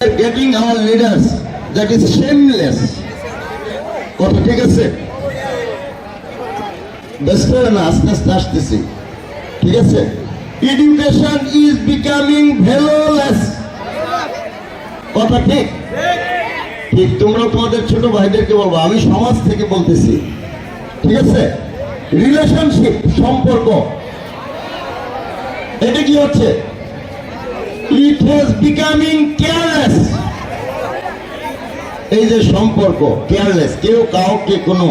getting our leaders. That is shameless. কথা ঠিক আছে? ব্যস্ত না আস্তে আস্তে আসতেছি। ঠিক আছে? এডুকেশন ইজ বিকামিং ভ্যালুলেস কথা ঠিক? ঠিক, তোমরা তোমাদের ছোট ভাইদেরকে বলব, আমি সমাজ থেকে বলতেছি। ঠিক আছে? রিলেশনশিপ সম্পর্ক। এটা কি হচ্ছে? ইট হ্যাজ বিকামিং কেয়ারলেস এই যে সম্পর্ক কেয়ারলেস কেউ কাউকে কোনো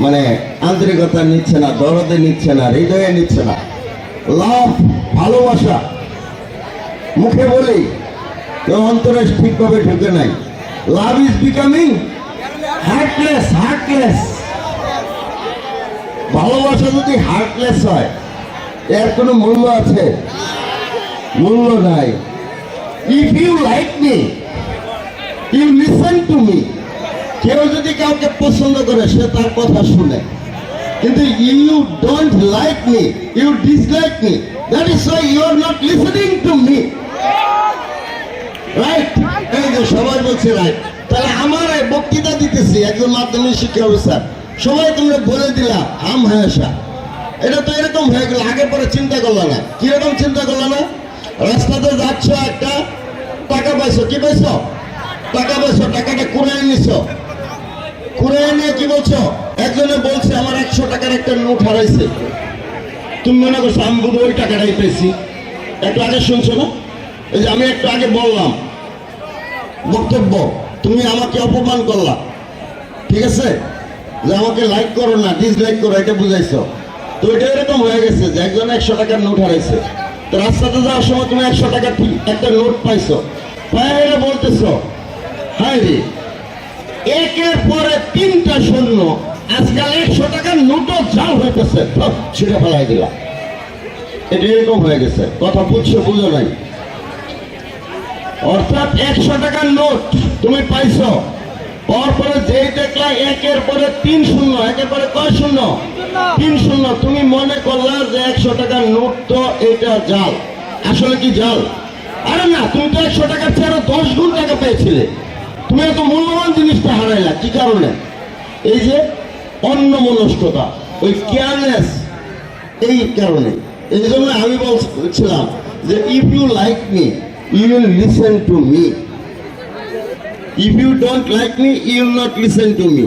মানে আন্তরিকতা নিচ্ছে না, দরদে নিচ্ছে না, হৃদয়ে নিচ্ছে না। লাভ ভালোবাসা। মুখে বলি কেউ অন্তরে ঠিকভাবে ঢুকে নাই। Love is becoming heartless heartless ভালোবাসা যদি হার্টলেস হয়, এর কোনো মূল্য আছে? মূল্য নাই। If you like me you listen to me কেউ যদি কাউকে পছন্দ করে, সে তার কথা শুনে। কিন্তু you don't like me you dislike me that is why you are not listening to me right এই যে সবাই বলছে রাইট তাহলে আমার বক্তৃতা দিতেছি একজন মাধ্যমিক শিক্ষা অফিসার। সবাই তোমরা বলে দিলা হাম হায়াসা এটা তো এরকম হয়ে গেল, আগে পরে চিন্তা করল না। কীরকম চিন্তা করল না? রাস্তাতে যাচ্ছ একটা, টাকা পাইছো, কি পাইছো? টাকা পাইছো, টাকাটা কুড়াই নিছো। কুড়াই নিয়ে কি বলছো? একজনে বলছে, আমার একশো টাকার একটা নোট হারাইছে। তুমি মনে করছ, আমি বোধ ওই টাকাটাই পেয়েছি। একটু আগে শুনছো না? এই যে আমি একটু আগে বললাম, বক্তব্য, তুমি আমাকে অপমান করলা। ঠিক আছে? যে আমাকে লাইক করো না ডিসলাইক করো, এটা বুঝাইছো। তো এটা এরকম হয়ে গেছে যে একজন একশো টাকার নোট হারাইছে। রাস্তাতে যাওয়ার সময় তুমি একশো টাকা একটা নোট পাইছো। পায়ে বলতেছো, হায় রে, একের পরে তিনটা শূন্য আজকাল একশো টাকার নোটও জাল হইতেছে। ছিঁড়ে ফেলাই দিলাম এটা এরকম হয়ে গেছে। কথা বুঝছ, বুঝো নাই? অর্থাৎ একশো টাকার নোট তুমি পাইছো। পরে যেই দেখলা একের পরে তিন শূন্য, একের পরে কয় শূন্য? তিন শূন্য। একশো টাকার নোট তো এটা জাল। আসলে কি জাল? আরে না, তুমি তো একশো টাকার চেয়ে আরও দশ গুণ টাকা পেয়েছিলে। তুমি এত মূল্যবান জিনিসটা হারাইলা, কি কারণে? এই যে অন্য মনস্কতা ওই কেয়ারলেস, এই কারণে। এই জন্য আমি বলছিলাম যে if you like me you listen to me if you don't like me you not listen to me